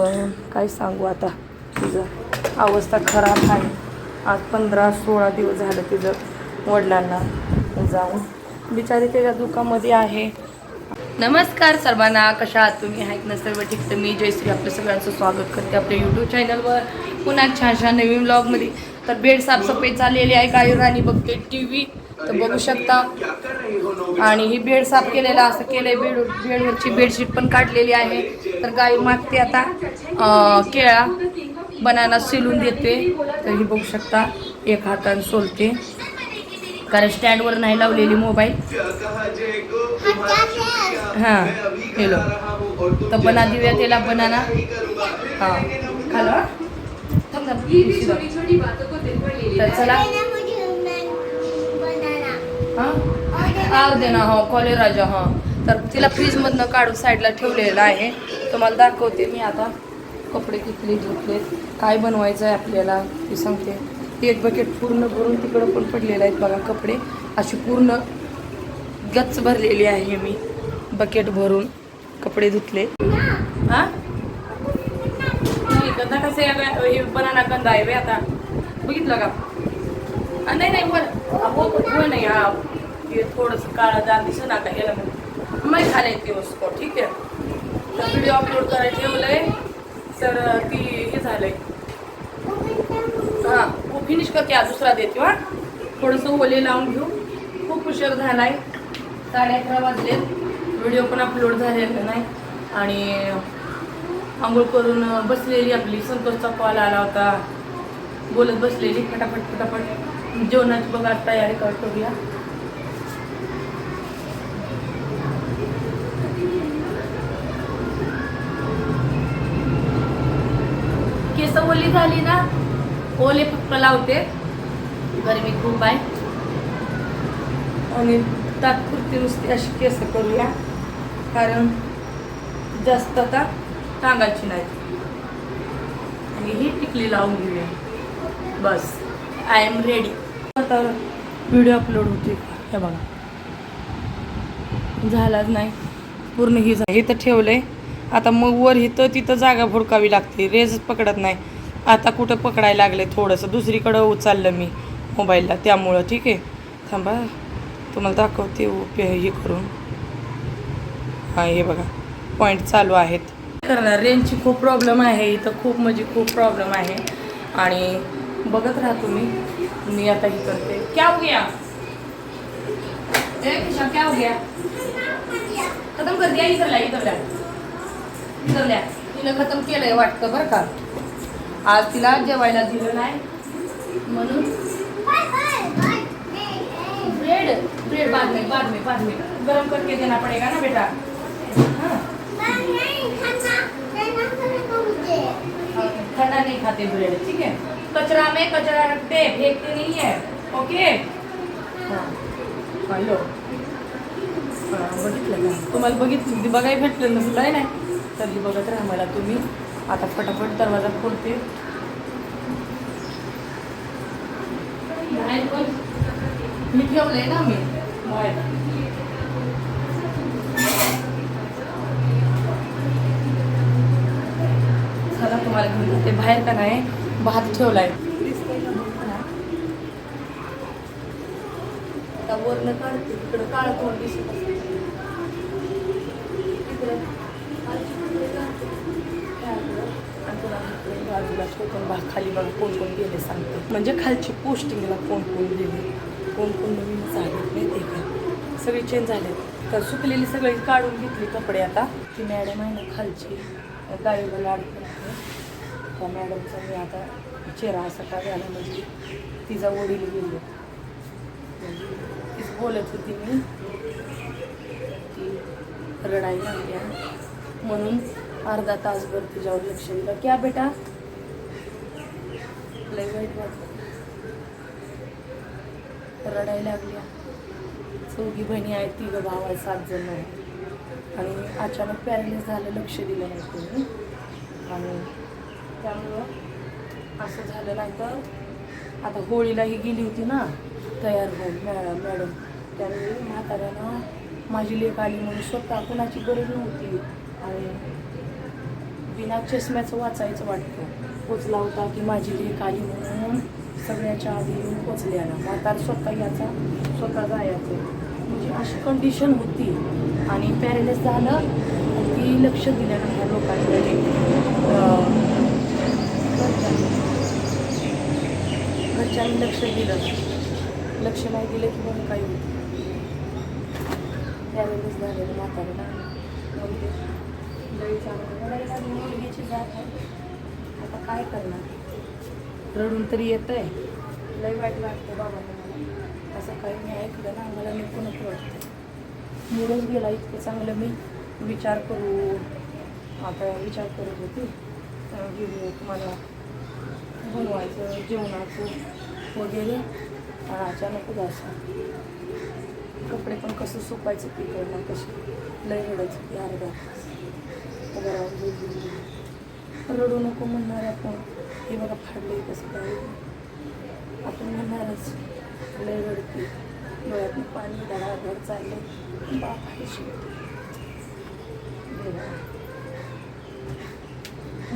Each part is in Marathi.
पण काय सांगू आता? तिचं अवस्था खराब आहे. आज पंधरा सोळा दिवस झालं तिचं वडिलांना जाऊन. बिचारी त्याच्या दुःखामध्ये आहे. नमस्कार सर्वांना कशा आहात तुम्ही? आहेत ना सर्व ठीक? तर मी जयश्री आपल्या सगळ्यांचं स्वागत करते आपल्या यूट्यूब चॅनलवर पुन्हा छान छान नवीन ब्लॉगमध्ये तर बेड साफसफाई चाललेली आहे. काही राणी बघते टी व्ही तर बघू शकता. आणि ही बेड साफ केलेला असं केलंय बेड बेडवरची बेडशीट पण काढलेली आहे. तर गाई मागते आता केळा बनाना शिलून देते. तर ही बघू शकता एक हाताने सोलते. कारण स्टँडवर नाही लावलेली मोबाईल. हां हेलो तर बना देऊया त्याला बनाना. हां. हा? दाब. तर चला. हां आव दे ना हो कॉलेराजा हां. हो. तर तिला फ्रीजमधनं काढून साईडला ठेवलेलं आहे. तुम्हाला दाखवते मी आता. कपडे कितले धुतले काय बनवायचं आहे आपल्याला ते सांगते. एक बकेट पूर्ण भरून तिकडं पण पडलेलं आहेत बघा कपडे. अशी पूर्ण गच्च भरलेली आहे मी. बकेट भरून कपडे धुतले. हां? नाही गंधा कसं आहे? बनाना गंदा आहे आता. बघितलं का? नाही नाही वर हो हो नाही हा. हे थोडंसं काळं दाग दिसत ना का याला मी खाले ते उसको ठीक आहे. तर व्हिडिओ अपलोड करायला ठेवलंय. तर ती हे झालंय. हां वो फिनिश करते आज दुसरा देते हा. थोडंसं ओले लावून घेऊ. खूप उशीर झालाय. साडे अकरा वाजले. व्हिडिओ पण अपलोड झालेला नाही. आणि आंघोळ करून बसलेली आपली. संतोषचा कॉल आला होता. बोलत बसलेली. फटाफट फटाफट. जेवणाची बघा तयारी करतो घ्या केस झाली ना ओले फक्त लावते. गरमी खूप आहे. आणि तात्पुरती नुसती अशी केस करूया. कारण जास्त आता टांगायची नाही. आणि ही टिकली लावून घेऊया. बस. आय एम रेडी आता व्हिडिओ अपलोड होते. हे बघा. झालाच नाही. पूर्ण ही झा- इथं आहे आता मग वर इथं तिथं जागा भुडकावी लागते. रेज पकडत नाही. आता कुठं पकडायला लागले थोडंसं. दुसरीकडं उचललं मी मोबाईलला त्यामुळं. ठीक आहे. थांबा. तुम्हाला दाखवते उपे हे करून. हां हे बघा. पॉईंट चालू आहेत. करणार. रेंजची खूप प्रॉब्लेम आहे. इथं खूप म्हणजे खूप प्रॉब्लेम आहे. आणि बघत राहा तुम्ही. मी आता हे करते. क्या हो गया? ए किशा क्या हो गया? खतम कर दिया इधर ला इधर ला इधर ला तिनं खतम केलंय वाटतं बरं का. आज तिला जेवायला दिलं नाही. म्हणून ब्रेड ब्रेड बाद में बाद में बाद में गरम करके देना पड़ेगा ना बेटा? हाँ. ठंडा नहीं खाते ब्रेड ठीक है? कचरा में कचरा रखते फेंकते नहीं है ओके? हॅलो बघितलं ना? तुम्हाला बघितलं बघाय भेटलं नसलं आहे नाही तरी बघत राहा मला तुम्ही. आता फटाफट दरवाजा खोलते. मी ठेवलंय ना मी. चला तुम्हाला घेऊन जाते. बाहेर का नाही? भात ठेवलाय. वरनं काढते. तिकडं काळ तोंड दिसत असेल. आणि तुला बाजूला छोटं भाग खाली बघा कोण कोण गेले सांगते म्हणजे खालची पोस्टिंगला कोण कोण गेले कोण कोण नवीन झाले ते का? सगळी चेंज झाले तर सुकलेली सगळी काढून घेतली कपडे आता. ती मॅडम आहे ना खालची. गाडीला लाड त्या मॅडमचा मी आता चेहरा असा का झाला म्हणजे तिचा वडील गेले. तीच बोलत होती मी. ती रडायला लागल्या म्हणून अर्धा तासभर तुझ्यावर लक्ष दिलं. क्या बेटा? लय वाईट वाटत रडायला लागल्या. चौघी बहिणी आहेत तिघं भाव आहे सात जण आहेत. आणि अचानक पॅरेलिस झालं लक्ष दिलं नाही तुम्ही आणि त्यामुळं असं झालं नाही तर आता होळीलाही गेली होती ना तयार होऊन मॅ मॅडम. त्यावेळी म्हाताऱ्यानं माझी लेख आली म्हणून स्वतः कुणाची गरज नव्हती. आणि बिना चष्म्याचं वाचायचं वाटतं. पोचला होता की माझी लेख आली म्हणून सगळ्याच्या आधी येऊन पोचल्याला म्हातार स्वतः याचा स्वतः जायचं. म्हणजे अशी कंडिशन होती. आणि पॅरेलेस झालं की लक्ष दिलं नाही घरच्यांनी लक्ष दिलं. लक्ष नाही दिलं की म्हणून काही होतं. पॅरेलेस झालेलं म्हातारीला म्हणजे लई मुलगीची जात आहे. आता काय करणार? रडून तरी येत आहे लई वाईट वाटतं बाबा मला असं काही मी ऐकलं ना मला नको नको वाटतं. मूडच गेला इतकं चांगलं मी. विचार करू. आता विचार करत होती. व्हिडिओ तुम्हाला बनवायचं जेवणाचं वगैरे. अचानकच असं. कपडे पण कसं सुकायचं पिकवणं कशी लय रडत अर्धा तास. रडू नको म्हणणार आपण. हे बघा फाडले कसं काय. आपण म्हणणारच. लय रडते. डोळ्यातून पाणी धडाधड चालले बाप आहे शेवटी.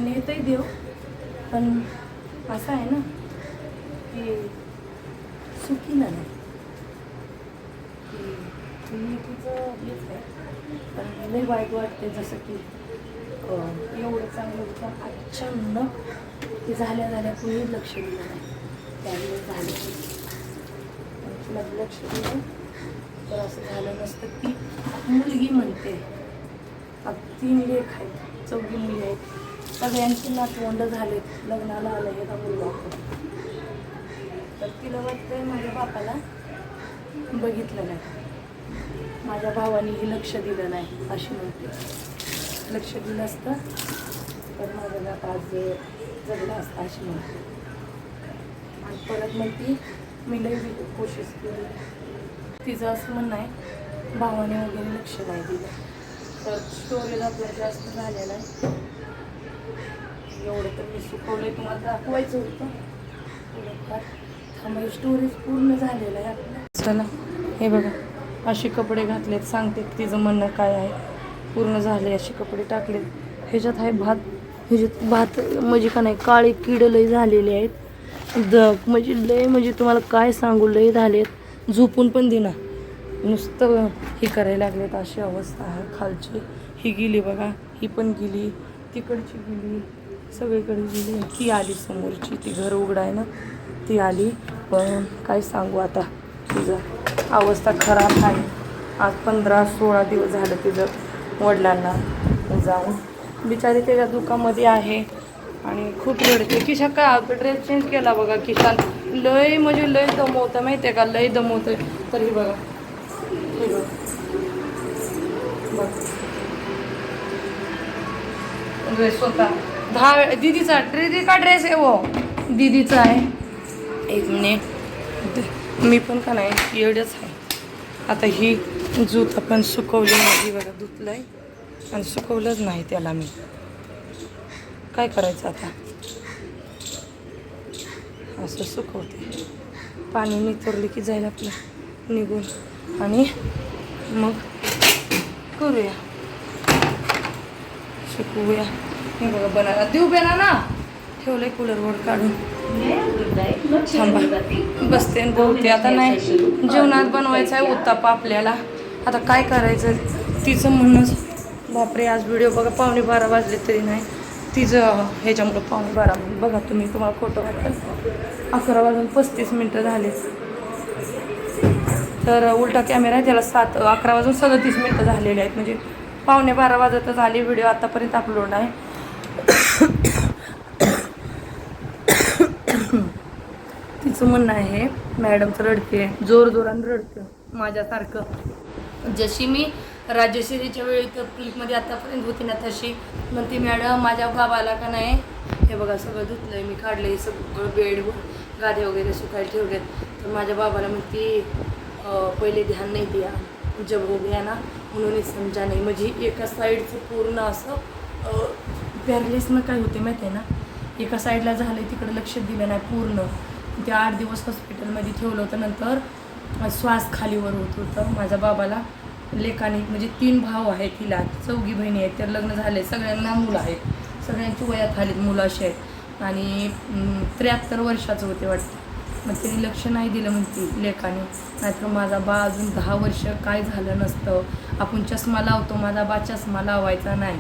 नेतही देव पण असं आहे ना की सुखी नाही. तिचं हेच आहे पण लई वाईट वाटते जसं की एवढं चांगलं होतं. अचानक ते झाल्या झाल्या कुणी लक्ष दिलं नाही त्यामुळे झालं तुला लक्ष दिलं तर असं झालं नसतं की मुलगी म्हणते अगदी तीन लेख आहेत चौघी मुली आहेत सगळ्यांची नातवंड झालेत लग्नाला आलं हे का मुलगा तर तिला वाटतंय माझ्या बापाला बघितलं नाही. माझ्या भावानेही लक्ष दिलं नाही अशी म्हणते. लक्ष दिलं असतं तर माझं बाप आज जगलं असतं अशी म्हणते. आणि परत म्हणती मी लई कोशिश केली. तिचं असं म्हणणं आहे भावाने वगैरे लक्ष नाही दिलं. तर स्टोरेज आपल्याला जास्त झालेलं आहे. एवढं तर मी सुकवलं तुम्हाला दाखवायचं होतं. थोडंफार थांबा स्टोरेज पूर्ण झालेलं आहे आपलं. चला हे बघा. असे कपडे घातलेत सांगते तिचं म्हणणं काय आहे. पूर्ण झाले असे कपडे टाकलेत. ह्याच्यात आहे भात. ह्याच्यात भात म्हणजे का नाही काळे किड लय झालेले आहेत. द म्हणजे लय म्हणजे तुम्हाला काय सांगू लय झालेत. झोपून पण दिना. नुसतं हे करायला लागलेत अशी अवस्था आहे खालची. ही गेली बघा ही पण गेली तिकडची गेली सगळीकडे गेली. ती आली समोरची ती घर उघडाय आहे ना ती आली. पण काय सांगू आता? तिचं अवस्था खराब आहे. आज पंधरा सोळा दिवस झालं तिचं वडिलांना जाऊन. बिचारी त्याच्या दुखामध्ये आहे आणि खूप रडते. किशा काय ड्रेस चेंज केला बघा किशान लय म्हणजे लय दमवतं माहिती आहे का? लय दमवतं तरी बघा. हे बघ. ड्रेस होता. दहा वेळ दीदीचा दीदी का ड्रेस आहे वो. दिदीचा आहे. एक मिनिट मी पण का नाही एवढंच आहे. आता ही जूत आपण सुकवली माझी बघा धुतलं आहे आणि सुकवलंच नाही त्याला मी. काय करायचं आता? असं सुकवते. पाणी नितरली की जाईल आपलं निघून. आणि मग करूया. शिकवूया हे बघा बनाना. देऊ बेना कूलर कूलरवर काढून. थांबा. बसते आणि बोलते. आता नाही जेवणात बनवायचं आहे उत्तापा आपल्याला. आता काय करायचं? तिचं म्हणणंच बापरे आज व्हिडिओ बघा पावणे बारा वाजले तरी नाही. तिचं ह्याच्यामुळं पावणे बारा बघा तुम्ही तुम्हाला फोटो वाटतं अकरा वाजून पस्तीस मिनटं झाले. तर उलटा कॅमेरा आहे त्याला सात अकरा वाजून सदतीस मिनटं झालेले आहेत. म्हणजे पावणे बारा वाजतच आली व्हिडिओ आतापर्यंत अपलोड आहे. तिचं म्हणणं आहे मॅडमचं रडते जोर जोरानं रडतं माझ्यासारखं. जशी मी राजश्रीच्या वेळी तर क्लिपमध्ये आतापर्यंत होती ना तशी म्हणते मॅडम माझ्या बाबाला का नाही? हे बघा सगळं धुतलंय मी काढलंय सगळं बेड गादे वगैरे सुकायला ठेवलेत. तर माझ्या बाबाला म्हणते पहिले ध्यान नाही द्या जब हो गया ना म्हणून समजा नाही. म्हणजे एका साईडचं पूर्ण असं पॅरलेसनं काय होते माहिती आहे ना? एका साईडला झालं तिकडे लक्ष दिलं नाही पूर्ण. ते आठ दिवस हॉस्पिटलमध्ये ठेवलं होतं. नंतर श्वास खालीवर होत होतं. माझ्या बाबाला लेखाने म्हणजे तीन भाव आहेत तिला चौघी बहिणी आहेत तर लग्न झाले सगळ्यांना मुलं आहेत. सगळ्यांची वयात आलीत मुलं असे आहेत. आणि त्र्याहत्तर वर्षाचं होते वाटतं. मग त्यांनी लक्ष नाही दिलं म्हणते लेखाने नाहीतर माझा बा अजून दहा वर्ष काय झालं नसतं. आपण चष्मा लावतो. माझा बा चष्मा लावायचा नाही.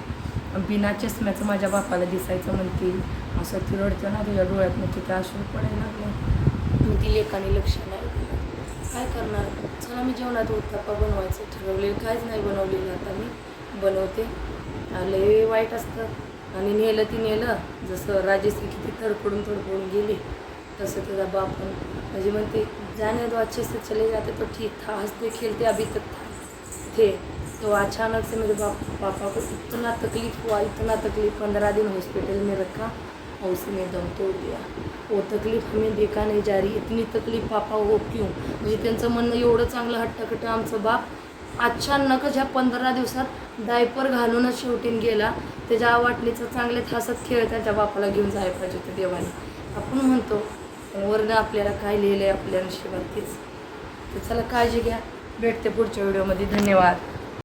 बिना चष्म्याचं माझ्या बापाला दिसायचं म्हणतील असं ती रडतं ना तुझ्या डोळ्यात मग तिथे अश्रू पडायला लागले. मग ती लेखाने लक्ष नाही काय करणार? चला मी जेवणात उत्तापा बनवायचं ठरवले. काहीच नाही बनवलेलं आता मी. बनवते. लय वाईट असतं. आणि नेलं ती नेलं. जसं राजेश्री किती थडकडून थडकडून गेली तसं त्याचा बाप म्हणजे म्हणते जाने दो अच्छे से चले जाते तो ठीक था. हसते खेलते अभी तक था. थे. तो अचानक से मेरे बाप पापा को इतना तकलीफ हुआ इतना तकलीफ पंद्रह दिन हॉस्पिटल में रखा और उसने दम तोड़ दिया। वो तकलीफ हमें देखा नहीं जा रही इतनी तकलीफ पापा हो क्यों? म्हणजे त्यांचं म्हणणं एवढं चांगलं हट्टकट आमचं बाप अचानकच ह्या पंधरा दिवसात डायपर घालूनच शेवटीन गेला. त्याच्या वाटणीचं चांगले हसत खेळ त्याच्या बापाला घेऊन जायला पाहिजे होते देवाने. आपण म्हणतो वरनं आपल्याला काय लिहिलं आहे आपल्या नशिबात तेच. तर चला काळजी घ्या. भेटते पुढच्या व्हिडिओमध्ये. धन्यवाद.